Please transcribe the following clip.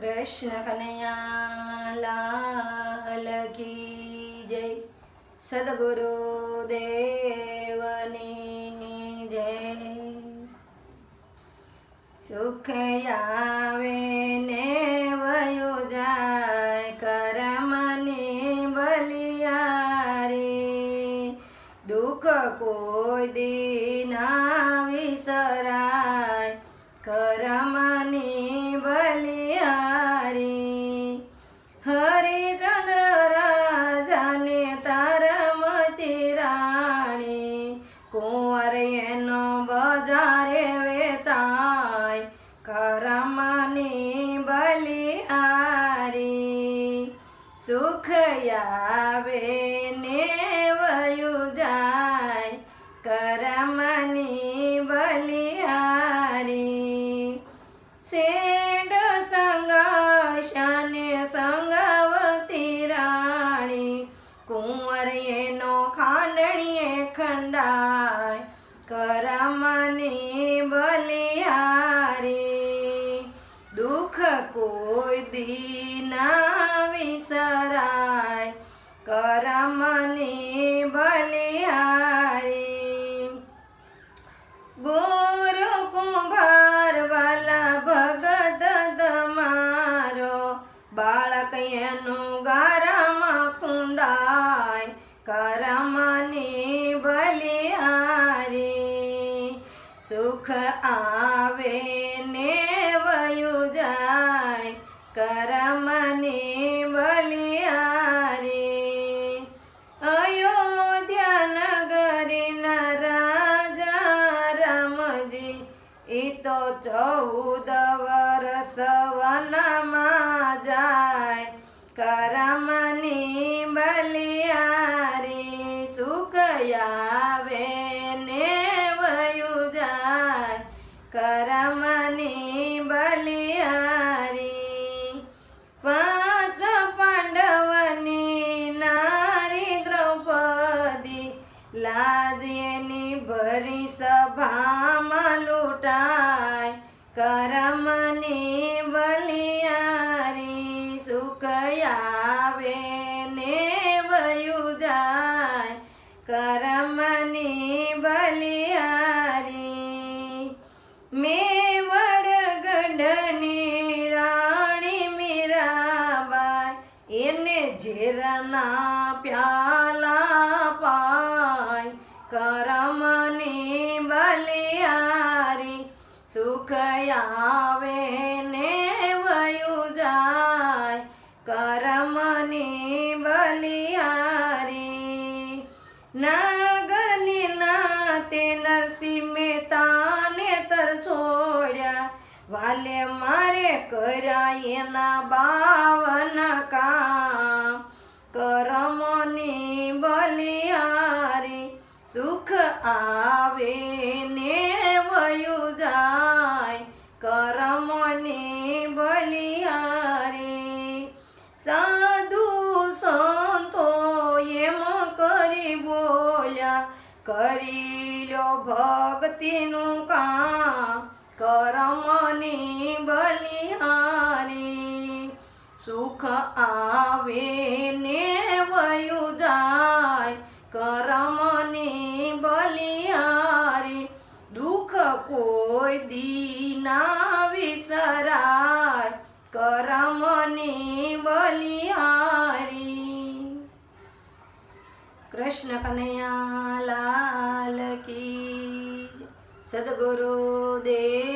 કૃષ્ણ કનૈયા લાલ કી જય. સદગુરુ દેવની જય. સુખ આવે ને વયો જાય કરમની બલિયારી દુઃખ કોઈ દી સુખ આવે ને વયું જાય, કરમની બલિહારી. શેડ સંગાશાને સંગવતી રાણી. કુંવર એનો ખાંડણીએ ખંડાય, કરમની બલિહારી. દુઃખ કોઈ દી ના વિસરાય. કરમની બલિહારી ગુરુ કુંભાર વાલા ભગત તમારો બાળક એનું ગારામાં ખુંદાય. કરમની બલિહારી સુખ આવે ચૌદ સવનમાં જાય. કરમની બલિયારી સુખયાવે ને વયું જાય. કરમની બલિયારી પાંચ પાંડવની નારી દ્રૌપદી લાજેની ભરી લૂંટાય કરમની બલિયારી સુખયાવે ને વયું જાય. કરમની બલિયારી મેવડ ગઢની રાણી મીરાબાઈ, એને ઝેરના પ્યાલા પાય. કરમની સુખ આવે ને વયું જાય, કરમની બલિયારી નાગરની નાતે નરસિંહ મહેતાને તર છોડ્યા, વાલે મારે કર્યા એના બાવન કામ. કરમની બલિયારી સુખ આવે કરી લો ભક્તિનું કામ કરમની બલિહારી સુખ આવે ને વયું જાય કરમની બલિહારી દુઃખ કોઈ દીના વિસરાય કરમની બલિહારી કૃષ્ણ કનૈયા લાલ કી સદગુરુ દેવની